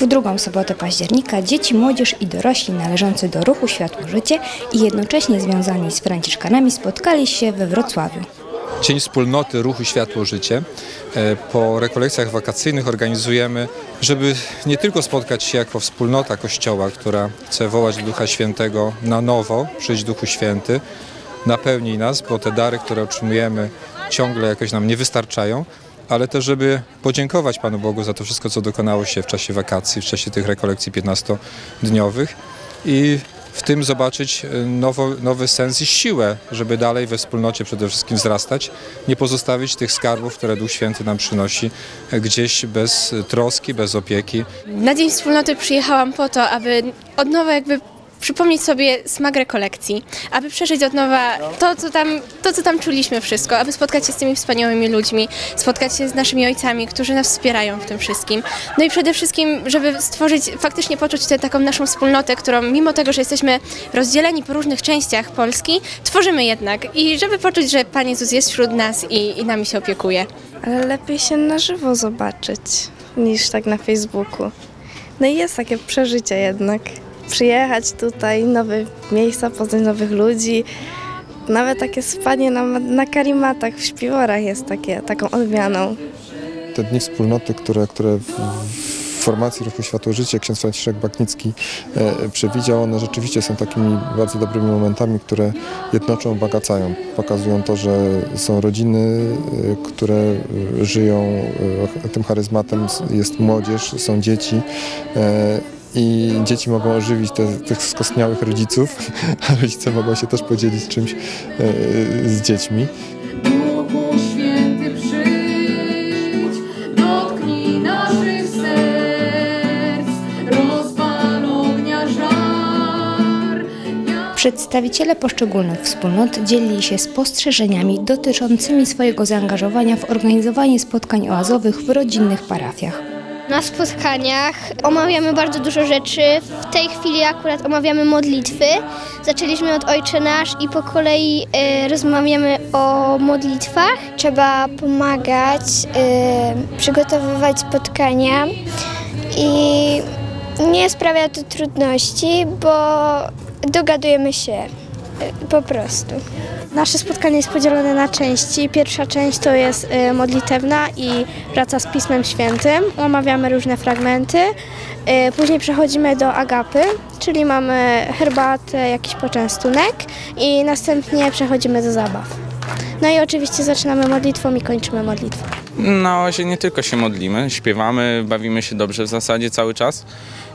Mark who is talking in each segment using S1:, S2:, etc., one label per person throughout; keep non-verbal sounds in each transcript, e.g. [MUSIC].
S1: W drugą sobotę października dzieci, młodzież i dorośli należący do ruchu Światło Życie i jednocześnie związani z Franciszkanami spotkali się we Wrocławiu.
S2: Dzień Wspólnoty Ruchu Światło Życie. E, Po rekolekcjach wakacyjnych organizujemy, żeby nie tylko spotkać się jako wspólnota Kościoła, która chce wołać Ducha Świętego na nowo, przyjdź Duchu Święty, napełnij nas, bo te dary, które otrzymujemy ciągle jakoś nam nie wystarczają, ale też żeby podziękować Panu Bogu za to wszystko, co dokonało się w czasie wakacji, w czasie tych rekolekcji 15-dniowych i w tym zobaczyć e, nowo, nowy sens i siłę, żeby dalej we wspólnocie przede wszystkim wzrastać, nie pozostawić tych skarbów, które Duch Święty nam przynosi e, gdzieś bez troski, bez opieki.
S3: Na Dzień Wspólnoty przyjechałam po to, aby od nowa jakby przypomnieć sobie smak rekolekcji, aby przeżyć od nowa to co, tam, to, co tam czuliśmy wszystko, aby spotkać się z tymi wspaniałymi ludźmi, spotkać się z naszymi ojcami, którzy nas wspierają w tym wszystkim. No i przede wszystkim, żeby stworzyć, faktycznie poczuć tę taką naszą wspólnotę, którą mimo tego, że jesteśmy rozdzieleni po różnych częściach Polski, tworzymy jednak i żeby poczuć, że Pan Jezus jest wśród nas i, i nami się opiekuje.
S4: Ale lepiej się na żywo zobaczyć niż tak na Facebooku. No i jest takie przeżycie jednak. Przyjechać tutaj, nowe miejsca, poznać nowych ludzi. Nawet takie spanie na, na karimatach w śpiworach jest takie, taką odmianą.
S5: te dni wspólnoty, które, które w, formacji Ruchu Światło Życie ksiądz Franciszek Baknicki e, przewidział, one rzeczywiście są takimi bardzo dobrymi momentami, które jednoczą, bogacają. Pokazują to, że są rodziny, e, które e, żyją e, tym charyzmatem, jest młodzież, są dzieci. I dzieci mogą ożywić te, tych skostniałych rodziców, [LAUGHS] a rodzice mogą się też podzielić czymś e, z dziećmi.
S1: Przedstawiciele poszczególnych wspólnot dzielili się spostrzeżeniami dotyczącymi swojego zaangażowania w organizowanie spotkań oazowych w rodzinnych parafiach.
S6: Na spotkaniach omawiamy bardzo dużo rzeczy. W tej chwili akurat omawiamy modlitwy. Zaczęliśmy od Ojcze Nasz i po kolei e, rozmawiamy o modlitwach.
S7: Trzeba pomagać, y, przygotowywać spotkania i nie sprawia to trudności, bo dogadujemy się y, po prostu.
S4: Nasze spotkanie jest podzielone na części. Pierwsza część to jest y, modlitewna i praca z Pismem Świętym. Omawiamy różne fragmenty. Y, Później przechodzimy do agapy, czyli mamy herbatę, jakiś poczęstunek i następnie przechodzimy do zabaw. No i oczywiście zaczynamy modlitwą i kończymy modlitwą.
S8: Na oazie nie tylko się modlimy, śpiewamy, bawimy się dobrze w zasadzie cały czas.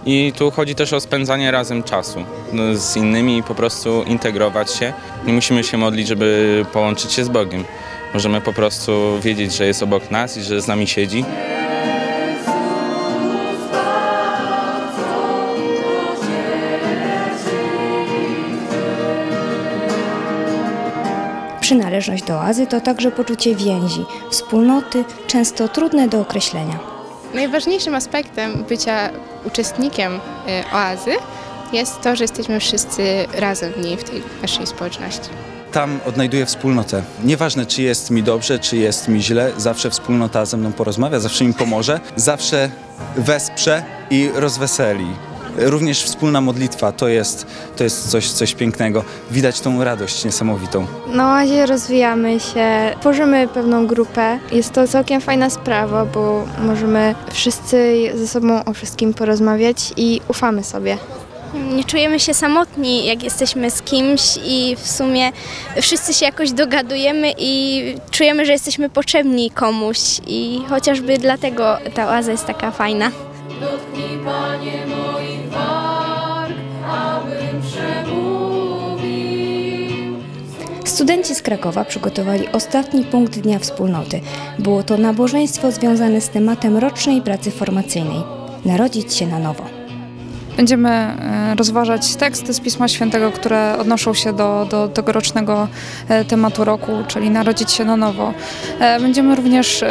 S8: I tu chodzi też o spędzanie razem czasu no, z innymi, po prostu integrować się. Nie musimy się modlić, żeby połączyć się z Bogiem. Możemy po prostu wiedzieć, że jest obok nas i że z nami siedzi.
S1: Przynależność do oazy to także poczucie więzi, wspólnoty, często trudne do określenia.
S3: Najważniejszym aspektem bycia uczestnikiem y, oazy jest to, że jesteśmy wszyscy razem w niej, w tej naszej społeczności.
S9: Tam odnajduję wspólnotę. Nieważne, czy jest mi dobrze, czy jest mi źle, zawsze wspólnota ze mną porozmawia, zawsze mi pomoże, zawsze wesprze i rozweseli. Również wspólna modlitwa to jest, to jest coś, coś pięknego. Widać tą radość niesamowitą.
S4: Na łazie rozwijamy się, tworzymy pewną grupę. Jest to całkiem fajna sprawa, bo możemy wszyscy ze sobą o wszystkim porozmawiać i ufamy sobie.
S6: Nie czujemy się samotni, jak jesteśmy z kimś i w sumie wszyscy się jakoś dogadujemy i czujemy, że jesteśmy potrzebni komuś i chociażby dlatego ta oaza jest taka fajna.
S10: Dotknij, Panie, moich warg, abym przemówił.
S1: Studenci z Krakowa przygotowali ostatni punkt Dnia Wspólnoty. Było to nabożeństwo związane z tematem rocznej pracy formacyjnej. Narodzić się na nowo.
S11: Będziemy e, rozważać teksty z Pisma Świętego, które odnoszą się do, do tegorocznego e, tematu roku, czyli narodzić się na nowo. E, Będziemy również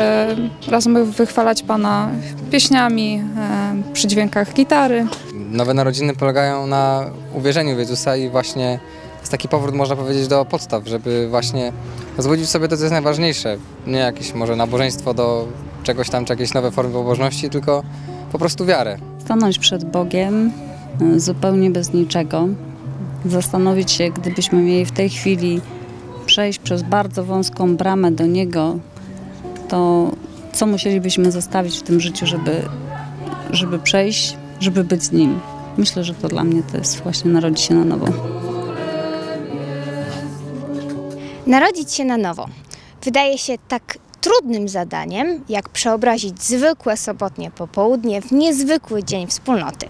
S11: razem wychwalać Pana pieśniami, przy dźwiękach gitary.
S12: Nowe narodziny polegają na uwierzeniu w Jezusa i właśnie jest taki powrót, można powiedzieć, do podstaw, żeby właśnie zbudzić sobie to, co jest najważniejsze. Nie jakieś może nabożeństwo do czegoś tam, czy jakieś nowe formy pobożności, tylko po prostu wiarę.
S13: Stanąć przed Bogiem y, zupełnie bez niczego, zastanowić się, gdybyśmy mieli w tej chwili przejść przez bardzo wąską bramę do Niego, to co musielibyśmy zostawić w tym życiu, żeby, żeby przejść, żeby być z Nim. Myślę, że to dla mnie to jest właśnie narodzić się na nowo.
S14: Narodzić się na nowo wydaje się tak trudnym zadaniem, jak przeobrazić zwykłe sobotnie popołudnie w niezwykły dzień wspólnoty.